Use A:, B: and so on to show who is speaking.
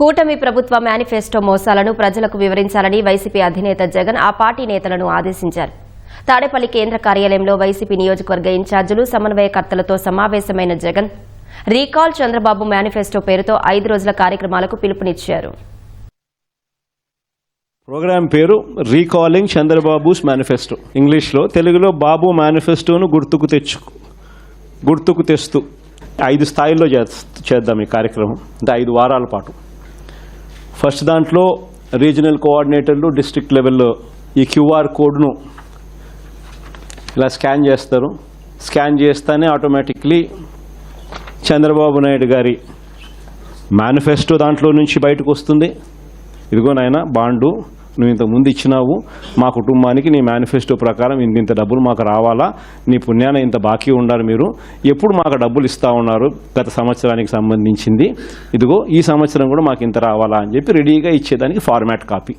A: కూటమి ప్రభుత్వ మేనిఫెస్టో మోసాలను ప్రజలకు వివరించాలని వైసీపీ అధినేత జగన్ ఆ పార్టీ నేతలను ఆదేశించారు. తాడేపల్లి కేంద్ర కార్యాలయంలో వైసీపీ నియోజకవర్గ ఇన్ఛార్జీలు సమన్వయకర్తలతో సమావేశమైన జగన్ రీకాల్ చంద్రబాబు మేనిఫెస్టో పేరుతో ఐదు రోజుల కార్యక్రమాలకు పిలుపునిచ్చారు.
B: ప్రోగ్రామ్ పేరు రీకాలింగ్ చంద్రబాబుస్ మేనిఫెస్టో. ఇంగ్లీష్లో తెలుగులో బాబు మేనిఫెస్టోను గుర్తుకు తెచ్చు గుర్తుకు తెస్తూ ఐదు స్థాయిల్లో చేద్దాం ఈ కార్యక్రమం. అంటే ఐదు వారాల పాటు. ఫస్ట్ దాంట్లో రీజనల్ కోఆర్డినేటర్లు డిస్ట్రిక్ట్ లెవెల్లో ఈ క్యూఆర్ కోడ్ను ఇలా స్కాన్ చేస్తారు. స్కాన్ చేస్తేనే ఆటోమేటిక్లీ చంద్రబాబు నాయుడు గారి మేనిఫెస్టో దాంట్లో నుంచి బయటకు వస్తుంది. ఇదిగో నాయన బాండు. నువ్వు ఇంత ముందు ఇచ్చినావు మా కుటుంబానికి నీ మేనిఫెస్టో ప్రకారం ఇంత ఇంత డబ్బులు మాకు రావాలా నీ పుణ్యాన ఇంత బాకీ ఉండాలి మీరు. ఎప్పుడు మాకు డబ్బులు ఇస్తా ఉన్నారు గత సంవత్సరానికి సంబంధించింది. ఇదిగో ఈ సంవత్సరం కూడా మాకు ఇంత రావాలా అని చెప్పి రెడీగా ఇచ్చేదానికి ఫార్మాట్ కాపీ